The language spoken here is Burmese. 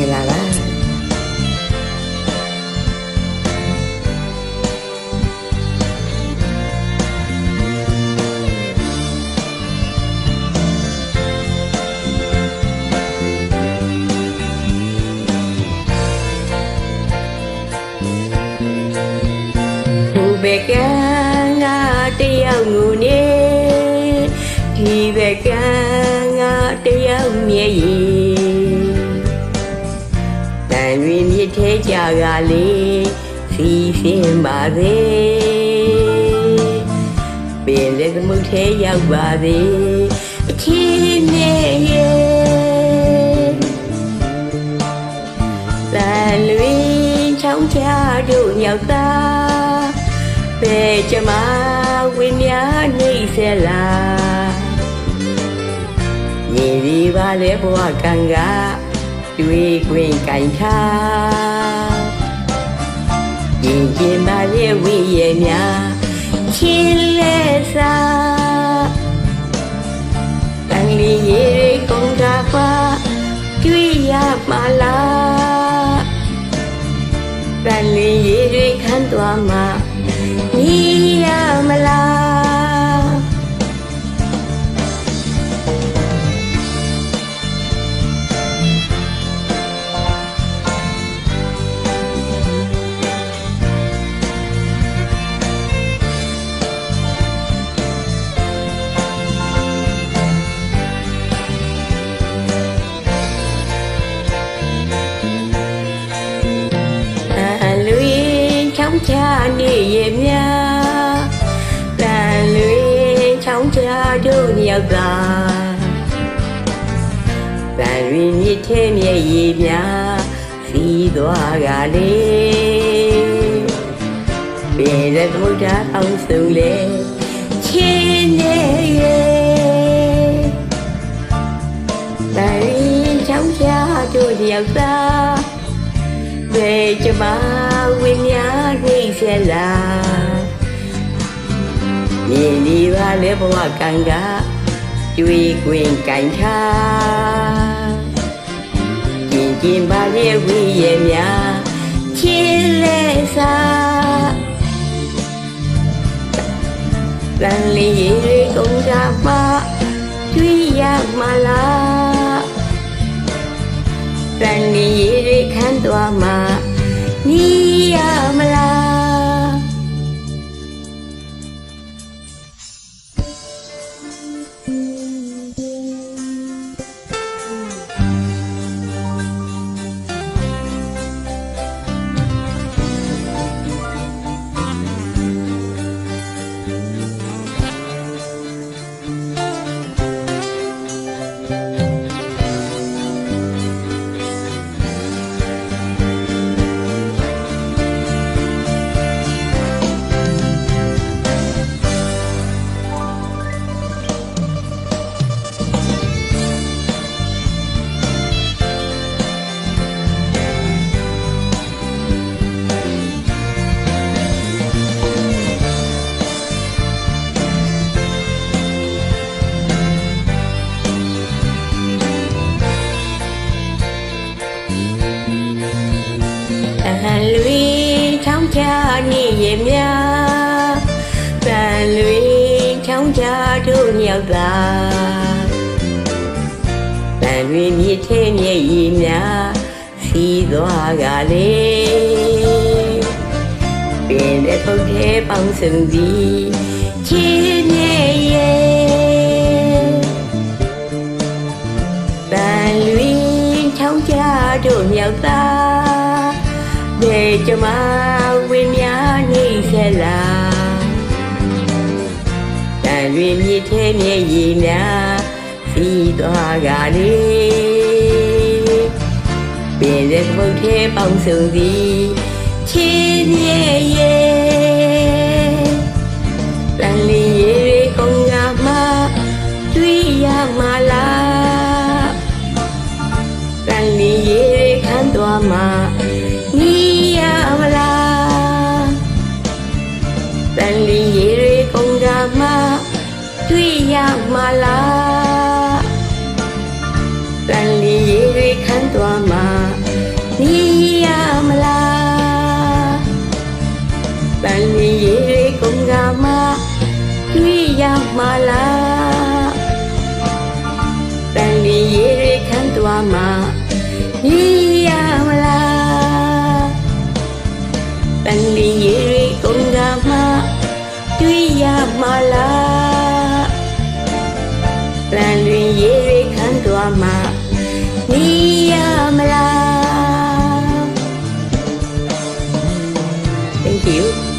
င်္ဂလာပါဘုဘကံငါတယောက်ငူနေဒီဘကံငါတယောက်မျက်ရည်တန် ရင်းမြစ်ထဲကြကလေးဖီဖင်းပါသေးပင်လက်သမုတ်ထဲရောက်ပါသေးအခင်းနဲ့ရဲ့တန်လွင်ချောင်းချတို့ရောက်သားပဲကြမဝင်းများနေဆက်လာညီဒီပါလေဘဝကံက တွေ့ခွင့်ကင်ထားရင်ကျင်ပါလေဝိရဲ့များချင်းလဲစားတန်လီရေကုန်တာပါတွေ့ရပါလားတန်လင်းရေတွေခန်းသွားမှာ ချောင်းချနေရဲ့များတန်လွင်ချောင်းချတို့ရောက်တာတန်လွင်မြစ်ထဲမြည်ရည်များစီးသွားကလေးပင်လက်သမုဒ္ဒအောင်စုံလေချင်းနေရဲ့တန်လွင်ချောင်းချတို့ရောက်တာ về cho ba quên nhá đi xe là nhìn đi ba lẽ bỏ càng gá truy quyền cảnh tha nhìn chim ba lẽ quy về nhà chia lệ xa lần lì gì đi cũng ra ba truy giác mà la တန်လီရေတွေခန်းသွားမှာ များတန်လွေချောင်းချတို့မြောက်သာတန်လွေမြစ်ထဲမြည်ရည်များစီးသွားကလေးပင်တဲ့ထုတ်ထဲပေါင်းစုံသည်ချင်းနေရဲ့တန်လွေချောင်းချတို့မြောက်သာ để cho ma quên nhá ni sẽ là ta luyện như thế nhẹ gì nha phi tòa gà đi biển đất vô thế bóng sương đi chi nhẹ ye lan မှာလားတန်လီရေတွေခန်းသွားမှာနီးရမလားတန်လီရေတွေကုန်ကမှာတွေ့ရမှာလားတန်လီရေတွေခန်းသွားမှာနီးရမလားတန်လီရေတွေကုန်ကမှာတွေ့ရမှာလား 你。